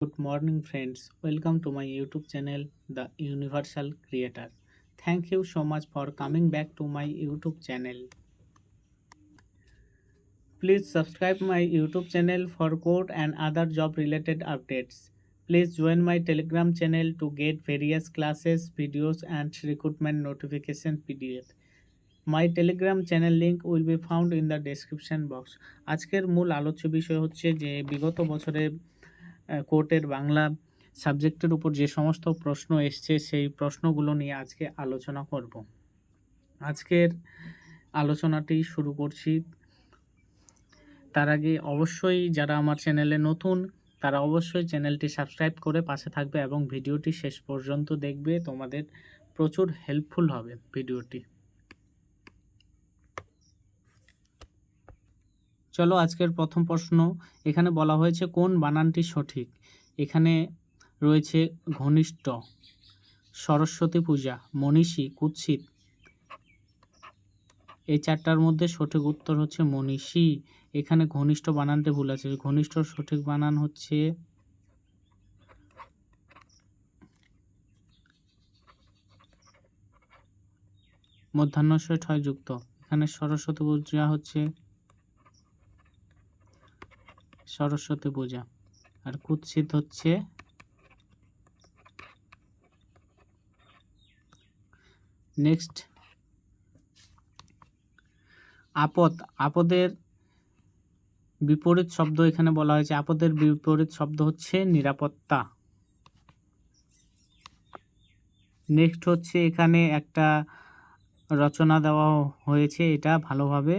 Good morning, friends. Welcome to my YouTube channel, The Universal Creator. Thank you so much for coming back to my YouTube channel. Please subscribe my YouTube channel for code and other job related updates. Please join my Telegram channel to get various classes, videos, and recruitment notification PDF. My Telegram channel link will be found in the description box. আজকের মূল আলোচ্য বিষয় হচ্ছে যে বিগত বছরে কোর্টের বাংলা সাবজেক্টের উপর যে সমস্ত প্রশ্ন এসছে, সেই প্রশ্নগুলো নিয়ে আজকে আলোচনা করব। আজকের আলোচনাটি শুরু করছি। তার আগে অবশ্যই যারা আমার চ্যানেলে নতুন, তারা অবশ্যই চ্যানেলটি সাবস্ক্রাইব করে পাশে থাকবে এবং ভিডিওটি শেষ পর্যন্ত দেখবে। তোমাদের প্রচুর হেল্পফুল হবে ভিডিওটি। চলো আজকের প্রথম প্রশ্ন। এখানে বলা হয়েছে কোন বানানটি সঠিক? এখানে রয়েছে ঘনিষ্ঠ, সরস্বতী পূজা, মনীষী, কুৎসিত। এই চারটার মধ্যে সঠিক উত্তর হচ্ছে মনীষী। এখানে ঘনিষ্ঠ বানানটি ভুল আছে। ঘনিষ্ঠ সঠিক বানান হচ্ছে মধ্যাহ্নস্বয় ঠয় যুক্ত। এখানে সরস্বতী পূজা হচ্ছে সরস্বতী পূজা। আর কুৎসিত হচ্ছে নেক্সট। আপদ। আপদের বিপরীত শব্দ এখানে বলা হয়েছে। আপদের বিপরীত শব্দ হচ্ছে নিরাপত্তা। নেক্সট হচ্ছে এখানে একটা রচনা দেওয়া হয়েছে। এটা ভালোভাবে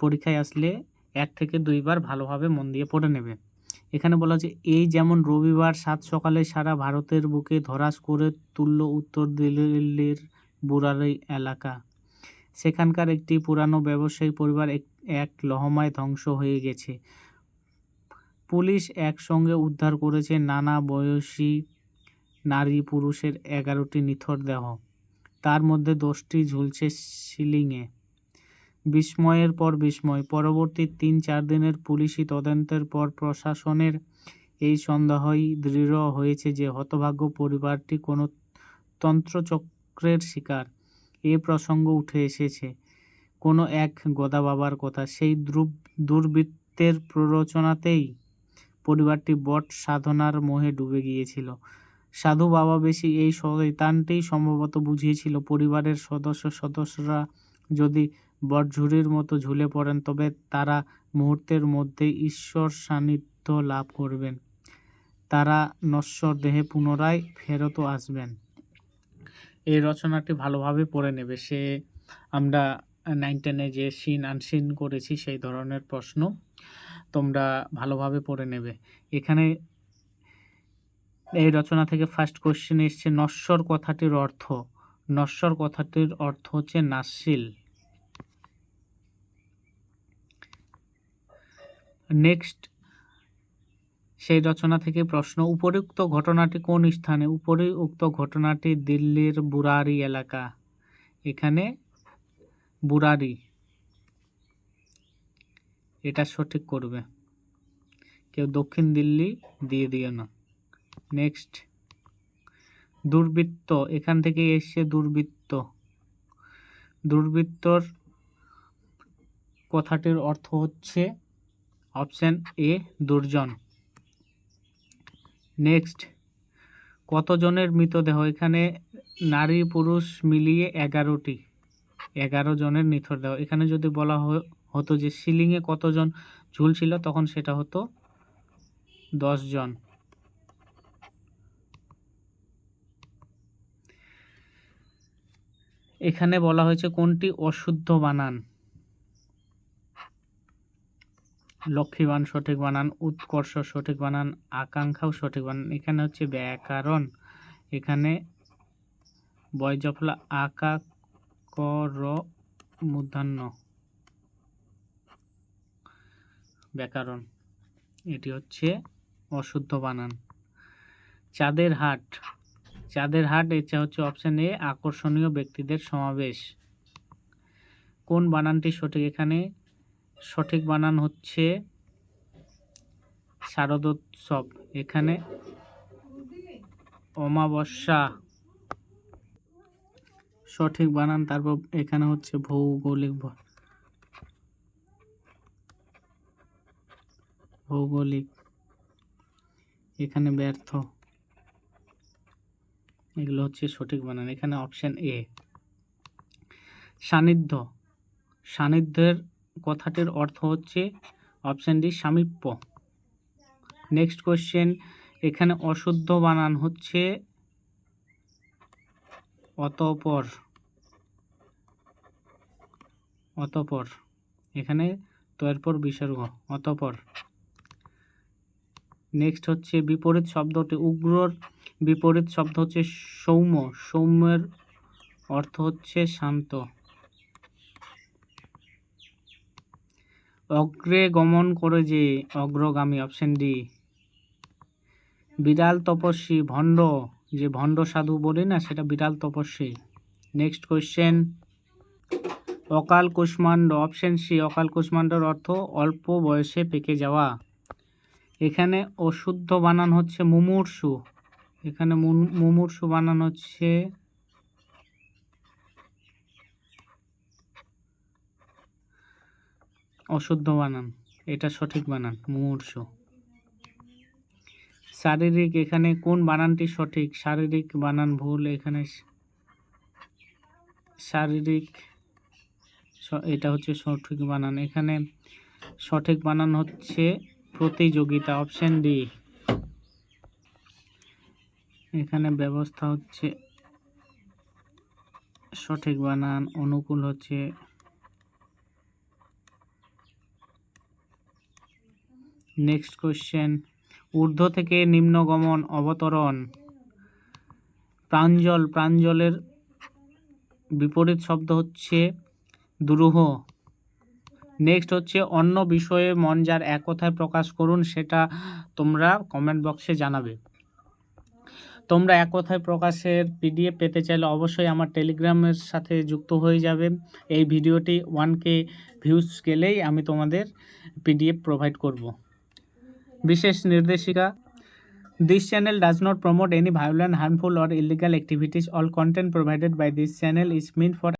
পরীক্ষায় আসলে এক থেকে দুইবার ভালোভাবে মন দিয়ে পড়ে নেবে। এখানে বলা হচ্ছে এই যেমন রবিবার সাত সকালে সারা ভারতের বুকে ধরাস করে তুলল উত্তর দিল্লির বুরারি এলাকা। সেখানকার একটি পুরানো ব্যবসায়ী পরিবার এক লহমায় ধ্বংস হয়ে গেছে। পুলিশ একসঙ্গে উদ্ধার করেছে নানা বয়সী নারী পুরুষের এগারোটি নিথর দেহ। তার মধ্যে দশটি ঝুলছে সিলিংয়ে। বিস্ময়ের পর বিস্ময়। পরবর্তী তিন চার দিনের পুলিশি তদন্তের পর প্রশাসনের এই সন্দেহই দৃঢ় হয়েছে যে হতভাগ্য পরিবারটি কোনো তন্ত্রচক্রের শিকার। এ প্রসঙ্গ উঠে এসেছে। কোনো এক গদা বাবার কথা। সেই দ্রুব- দুর্বৃত্তের প্ররোচনাতেই পরিবারটি বট সাধনার মোহে ডুবে গিয়েছিল। সাধু বাবা বেশি এই শয়তানটি সম্ভবত বুঝিয়েছিল পরিবারের সদস্য সদস্যরা যদি বটঝুরির মতো ঝুলে পড়েন, তবে তারা মুহূর্তের মধ্যে ঈশ্বর সান্নিধ্য লাভ করবেন। তারা নশ্বর দেহে পুনরায় ফেরত আসবেন। এই রচনাটি ভালোভাবে পড়ে নেবে। সে, আমরা নাইন টেনে যে সিন আনসিন করেছি, সেই ধরনের প্রশ্ন তোমরা ভালোভাবে পড়ে নেবে। এখানে এই রচনা থেকে ফার্স্ট কোশ্চেন এসছে, নশ্বর কথাটির অর্থ। নশ্বর কথাটির অর্থ হচ্ছে নাসিল। নেক্সট, সেই রচনা থেকে প্রশ্ন উপরিউক্ত ঘটনাটি কোন স্থানে? উপরিউক্ত ঘটনাটি দিল্লির বুরারি এলাকা। এখানে বুরারি। এটা সঠিক করবে। কেউ দক্ষিণ দিল্লি দিয়ে দিও না। নেক্সট, দুর্বৃত্ত। এখান থেকে এসছে দুর্বৃত্ত। দুর্বৃত্তর কথাটির অর্থ হচ্ছে অপশন এ, দুর্জন। নেক্সট, কতজনের মৃতদেহ? এখানে নারী, পুরুষ মিলিয়ে এগারোটি। এগারো জনের মৃতদেহ এখানে যদি বলা হতো যে সিলিংয়ে কতজন ঝুলছিল তখন সেটা হতো জন এখানে বলা হয়েছে কোনটি অশুদ্ধ বানান? লক্ষ্মীবান সঠিক বানান, উৎকর্ষ সঠিক বানান, আকাঙ্ক্ষাও সঠিক বানান। এখানে হচ্ছে ব্যাকরণ। এখানে বয়জফলা আকা কর মূর্ধান্য ব্যাকরণ। এটি হচ্ছে অশুদ্ধ বানান। চাঁদের হাট। চাঁদের হাট, এটা হচ্ছে অপশন এ আকর্ষণীয় ব্যক্তিদের সমাবেশ। কোন বানানটি সঠিক? এখানে সঠিক বানান হচ্ছে শারদোৎসব। এখানে অমাবস্যা। সঠিক বানান, তারপর এখানে হচ্ছে ভৌগোলিক ভৌগোলিক। এখানে ব্যর্থ। এগুলো হচ্ছে সঠিক বানান। এখানে অপশন এ সান্নিধ্য। সান্নিধ্যের কথাটির অর্থ হচ্ছে অপশন ডি সামীপ্য। নেক্সট কোশ্চেন এখানে অশুদ্ধ বানান হচ্ছে অতপর। অতপর। এখানে তয়ের পর বিসর্গ, অতপর। নেক্সট হচ্ছে বিপরীত শব্দটি, উগ্রর বিপরীত শব্দ হচ্ছে সৌম্য। সৌম্যের অর্থ হচ্ছে শান্ত। অগ্রে গমন করে যে অগ্রগামী অপশন ডি বিড়াল তপস্বী ভণ্ড, যে ভণ্ড সাধু বলি না, সেটা বিড়াল তপস্বী। নেক্সট কোয়েশ্চেন অকাল কুষ্মাণ্ড অপশন সি অকাল কুষ্মাণ্ডর অর্থ অল্প বয়সে পেকে যাওয়া। এখানে অশুদ্ধ বানান হচ্ছে মুমূর্ষু। এখানে মুমূর্ষু বানান হচ্ছে অশুদ্ধ বানান, এটা সঠিক বানান মুমূর্ষু শারীরিক এখানে কোন বানানটি সঠিক? শারীরিক বানান ভুল, এখানে শারীরিক এটা হচ্ছে সঠিক বানান। এখানে সঠিক বানান হচ্ছে প্রতিযোগিতা, অপশন ডি। এখানে ব্যবস্থা হচ্ছে সঠিক বানান, অনুকূল হচ্ছে নেক্সট কোশ্চেন ঊর্ধ্ব থেকে নিম্নগমন অবতরণ। প্রাঞ্জল, প্রাঞ্জলের বিপরীত শব্দ হচ্ছে দুরূহ। নেক্সট হচ্ছে অন্য বিষয়ে মন যার এক কথায় প্রকাশ করুন, সেটা তোমরা কমেন্ট বক্সে জানাবে। তোমরা এক কথায় প্রকাশের পিডিএফ পেতে চাইলে অবশ্যই আমার টেলিগ্রামের সাথে যুক্ত হয়ে যাবে। এই ভিডিওটি ওয়ান কে ভিউজ গেলেই আমি তোমাদের পিডিএফ প্রোভাইড করব। বিশেষ নির্দেশিকা This channel does not promote any violent, harmful, or illegal activities. All content provided by this channel is meant for